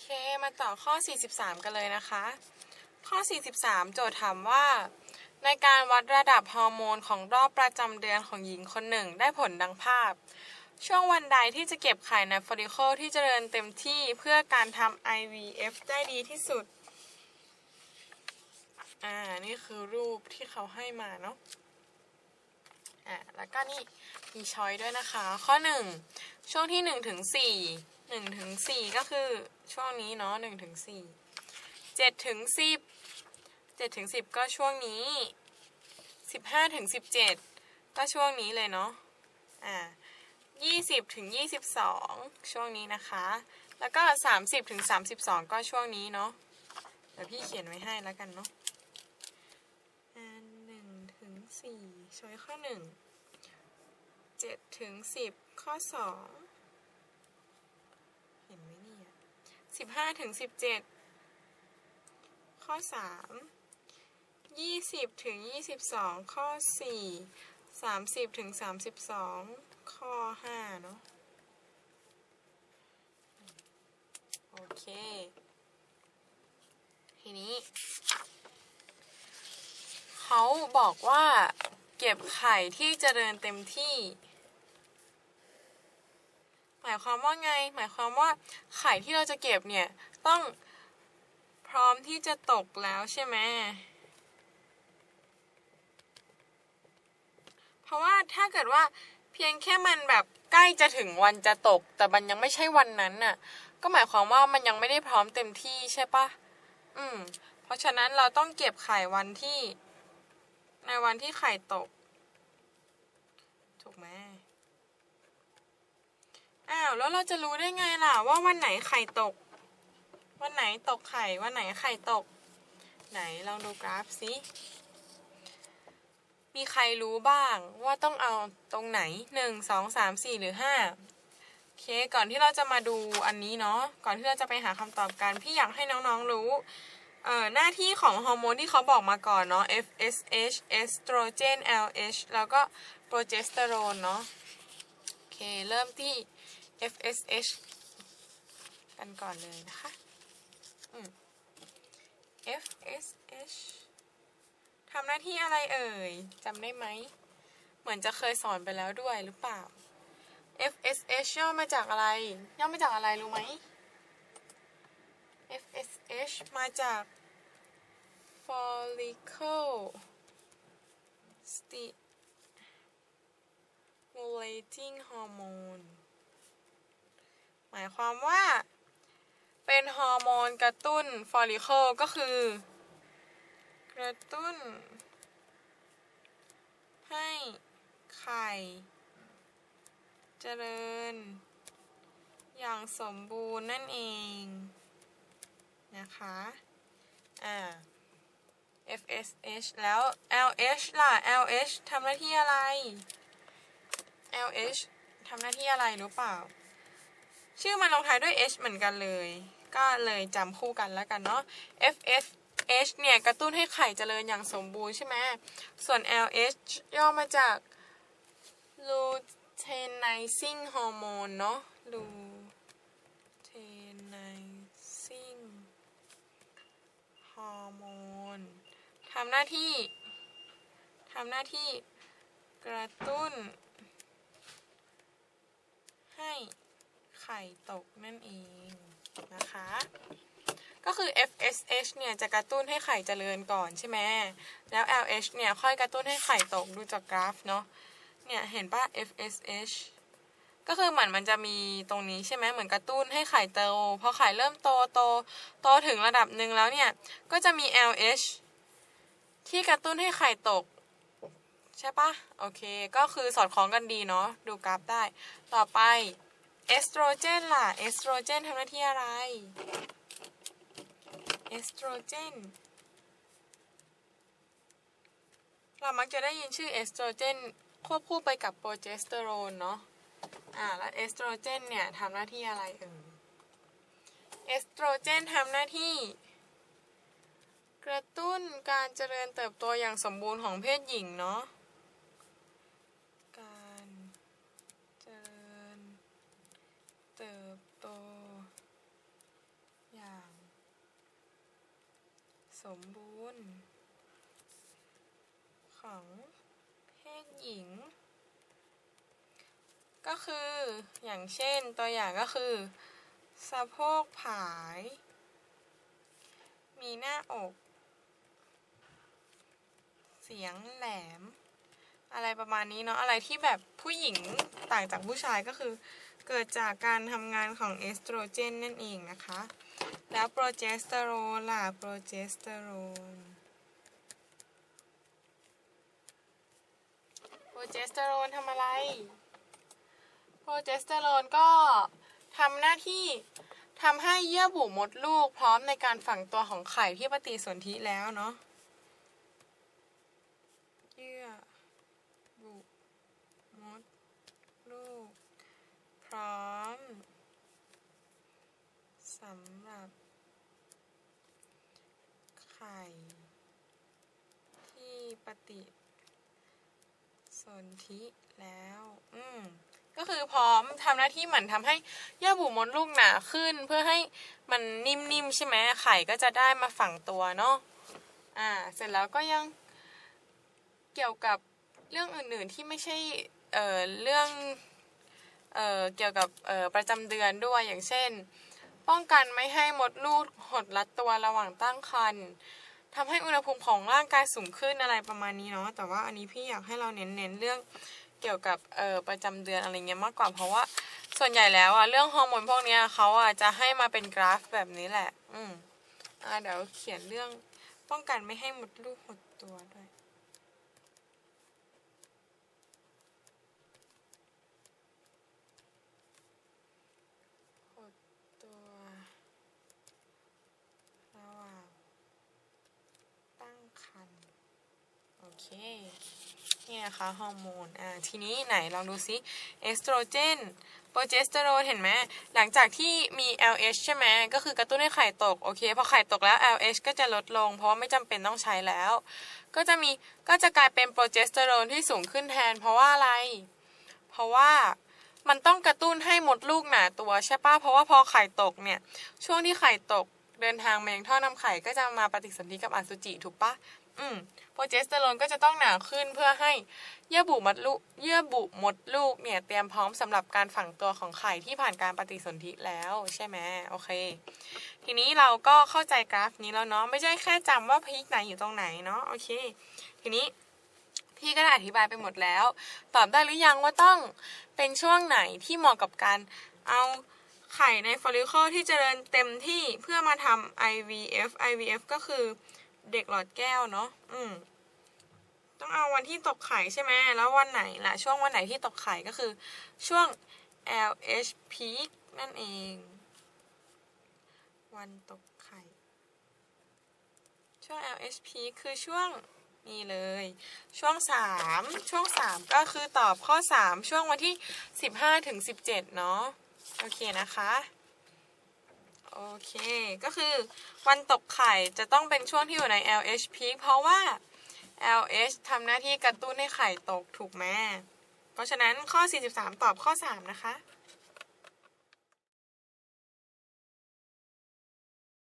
เค มาต่อข้อ 43 กันเลยนะคะ ข้อ 43 โจทย์ถามว่า ในการวัดระดับฮอร์โมนของรอบประจำเดือนของหญิงคนหนึ่งได้ผลดังภาพ ช่วงวันใดที่จะเก็บไข่ในฟอลิโคลที่เจริญเต็มที่เพื่อการทำ IVF ได้ดีที่สุด อ่า นี่คือรูปที่เขาให้มาเนาะ อ่าแล้วก็นี่มีช้อยด้วยนะคะ ข้อ 1 ช่วงที่1ถึง4 1ถึง4ก็คือช่วงนี้เนาะ1ถึง4 7ถึง10 7ถึง10 ก็ช่วงนี้ 15ถึง17 ก็ช่วงนี้เลยเนาะอ่า20ถึง22 ช่วงนี้นะคะ แล้วก็ 30ถึง32 ก็ช่วงนี้เนาะเดี๋ยวพี่เขียนไว้ให้แล้วกันเนาะอ่า1ถึงสี่ 4ช้อยข้อ 1 7ถึง10 ข้อ 2 เห็นไหมเนี่ย15ถึง17 ข้อ 3 20ถึง22 ข้อ 4 30ถึง32 ข้อ 5 เนาะโอเค ทีนี้ เขาบอกว่า เก็บไข่ที่เจริญเต็มที่ หมายความว่าไง หมายความว่าไข่ที่เราจะเก็บเนี่ยต้องพร้อมที่จะตกแล้วใช่ไหมเพราะว่าถ้าเกิดว่าเพียงแค่มันแบบใกล้จะถึงวันจะตก แต่มันยังไม่ใช่วันนั้นน่ะ ก็หมายความว่ามันยังไม่ได้พร้อมเต็มที่ใช่ปะอืม เพราะฉะนั้นเราต้องเก็บไข่วันที่ ในวันที่ไข่ตก ถูกไหมอ้าวแล้วเราจะรู้ได้ไงล่ะ ว่าวันไหนไข่ตก วันไหนตกไข่ วันไหนไข่ตก ไหนลองดูกราฟสิมีใครรู้บ้างว่าต้องเอาตรงไหนหนึ่งสองสามสี่หรือห้าโอเคก่อนที่เราจะมาดูอันนี้เนาะก่อนที่เราจะไปหาคำตอบกันพี่อยากให้น้องๆรู้ เอ่อหน้าที่ของฮอร์โมนที่เขาบอกมาก่อนเนาะ FSH estrogen LH แล้วก็โปรเจสเตอโรนเนาะโอเค เริ่มที่ FSH กันก่อนเลยนะคะอืม FSH ทำหน้าที่อะไรเอ่ยจำได้ไหม เหมือนจะเคยสอนไปแล้วด้วยหรือเปล่า FSH ย่อมาจากอะไร ย่อมาจากอะไรรู้ไหม FSH มาจาก follicle stimulating hormone หมายความว่าเป็นฮอร์โมนกระตุ้น follicle ก็คือ กระตุ้น ให้ไข่เจริญ อย่างสมบูรณ์นั่นเอง นะคะ อ่า FSH แล้ว LH ล่ะ LH ทำหน้าที่อะไร LH ทำหน้าที่อะไรรู้เปล่า ชื่อมันลงท้ายด้วย H เหมือนกันเลย ก็เลยจำคู่กันแล้วกันเนาะ FSH เนี่ยกระตุ้นให้ไข่เจริญอย่างสมบูรณ์ใช่ไหม ส่วน LH ย่อมาจาก luteinizing hormone เนาะ luteinizing ฮอร์โมนทำหน้าที่ทำหน้าที่กระตุ้น ให้ไข่ตกนั่นเองนะคะ ก็คือ FSH เนี่ยจะกระตุ้นให้ไข่เจริญก่อนใช่ไหมแล้ว LH เนี่ยค่อยกระตุ้นให้ไข่ตกดูจากกราฟเนาะเนี่ยเห็นป่ะ FSH ก็คือเหมือนมันจะมีตรงนี้ใช่ไหมเหมือนกระตุ้นให้ไข่โตพอไข่เริ่มโตโตโตถึงระดับหนึ่งแล้วเนี่ย ก็จะมี LH ที่กระตุ้นให้ไข่ตก ใช่ปะโอเค ก็คือสอดคล้องกันดีเนาะดูกราฟได้ ต่อไปเอสโตรเจนล่ะเอสโตรเจนทำหน้าที่อะไรเอสโตรเจนเรามักจะได้ยินชื่อเอสโตรเจนควบคู่ไปกับโปรเจสเตอโรนเนาะ อ่าแล้วเอสโตรเจนเนี่ยทำหน้าที่อะไรเอ่ยเอสโตรเจนทำหน้าที่ กระตุ้นการเจริญเติบโตอย่างสมบูรณ์ของเพศหญิงเนาะการเจริญเติบโตอย่างสมบูรณ์ของเพศหญิง ก็คืออย่างเช่นตัวอย่างก็คือสะโพกผาย มีหน้าอก เสียงแหลม อะไรประมาณนี้เนาะอะไรที่แบบผู้หญิงต่างจากผู้ชายก็คือ เกิดจากการทำงานของเอสโตรเจนนั่นเองนะคะ แล้วโปรเจสเตอโรนล่ะโปรเจสเตอโรนโปรเจสเตอโรนทำอะไร โปรเจสเตอโรนก็ทำหน้าที่ทำให้เยื่อบุมดลูกพร้อมในการฝังตัวของไข่ที่ปฏิสนธิแล้วเนาะเยื่อบุมดลูก พร้อมสำหรับไข่ที่ปฏิสนธิแล้ว อืม ก็คือพร้อมทำหน้าที่เหมือนทำให้เยื่อบุมดลูกหนาขึ้น เพื่อให้มันนิ่มๆใช่ไหมไข่ก็จะได้มาฝังตัวเนาะอ่า เสร็จแล้วก็ยังเกี่ยวกับเรื่องอื่นๆที่ไม่ใช่เอ่อเรื่องเอ่อเกี่ยวกับเอ่อประจำเดือนด้วยอย่างเช่น ป้องกันไม่ให้มดลูกหดรัดตัวระหว่างตั้งครรภ์ทำให้อุณหภูมิของร่างกายสูงขึ้นอะไรประมาณนี้เนาะแต่ว่าอันนี้พี่อยากให้เราเน้นๆเรื่อง เกี่ยวกับเอ่อประจำเดือนอะไรเงี้ยมากกว่าเพราะว่า ส่วนใหญ่แล้วอะเรื่องฮอร์โมนพวกเนี้ยเขาอะจะให้มาเป็นกราฟแบบนี้แหละ อืมอ่าเดี๋ยวเขียนเรื่องป้องกันไม่ให้หมดลูกหดตัวด้วยหดตัวระหว่างตั้งครรภ์โอเค นี่นะคะฮอร์โมน อ่า ทีนี้ไหนลองดูซิเอสโตรเจน โปรเจสเตอโรนเห็นไหม หลังจากที่มี LH ใช่ไหม ก็คือกระตุ้นให้ไข่ตก โอเค พอไข่ตกแล้ว LH ก็จะลดลง เพราะว่าไม่จำเป็นต้องใช้แล้ว ก็จะมี ก็จะกลายเป็นโปรเจสเตอโรนที่สูงขึ้นแทน เพราะว่าอะไร เพราะว่ามันต้องกระตุ้นให้หมดลูกหนาตัวใช่ปะเพราะว่าพอไข่ตกเนี่ย ช่วงที่ไข่ตกเดินทางมายังท่อนำไข่ก็จะมาปฏิสนธิกับอสุจิถูกปะอืม โปรเจสเตอโรนก็จะต้องหนาขึ้นเพื่อให้เยื่อบุมดลูกเยื่อบุมดลูกเนี่ยเตรียมพร้อมสำหรับการฝังตัวของไข่ที่ผ่านการปฏิสนธิแล้วใช่ไหมโอเค ทีนี้เราก็เข้าใจกราฟนี้แล้วเนาะไม่ใช่แค่จำว่าพีคไหนอยู่ตรงไหนเนาะโอเค ทีนี้พี่ก็ได้อธิบายไปหมดแล้ว ตอบได้หรือยังว่าต้องเป็นช่วงไหนที่เหมาะกับการเอาไข่ในฟอลิคอลที่เจริญเต็มที่เพื่อมาทำ IVF IVF ก็คือ เด็กหลอดแก้วเนาะอืมต้องเอาวันที่ตกไข่ใช่ไหมแล้ววันไหนล่ะ ช่วงวันไหนที่ตกไข่ก็คือ ช่วง LH peak นั่นเอง วันตกไข่ ช่วง LH peak คือช่วงนี่เลย ช่วง 3 ช่วง 3 ก็คือตอบข้อ 3 ช่วงวันที่ 15ถึง17 เนาะโอเคนะคะ โอเค ก็คือวันตกไข่จะต้องเป็นช่วงที่อยู่ใน LH peak เพราะว่า LH ทำหน้าที่กระตุ้นให้ไข่ตกถูกไหมเพราะฉะนั้นข้อ 43 ตอบข้อ 3 นะคะ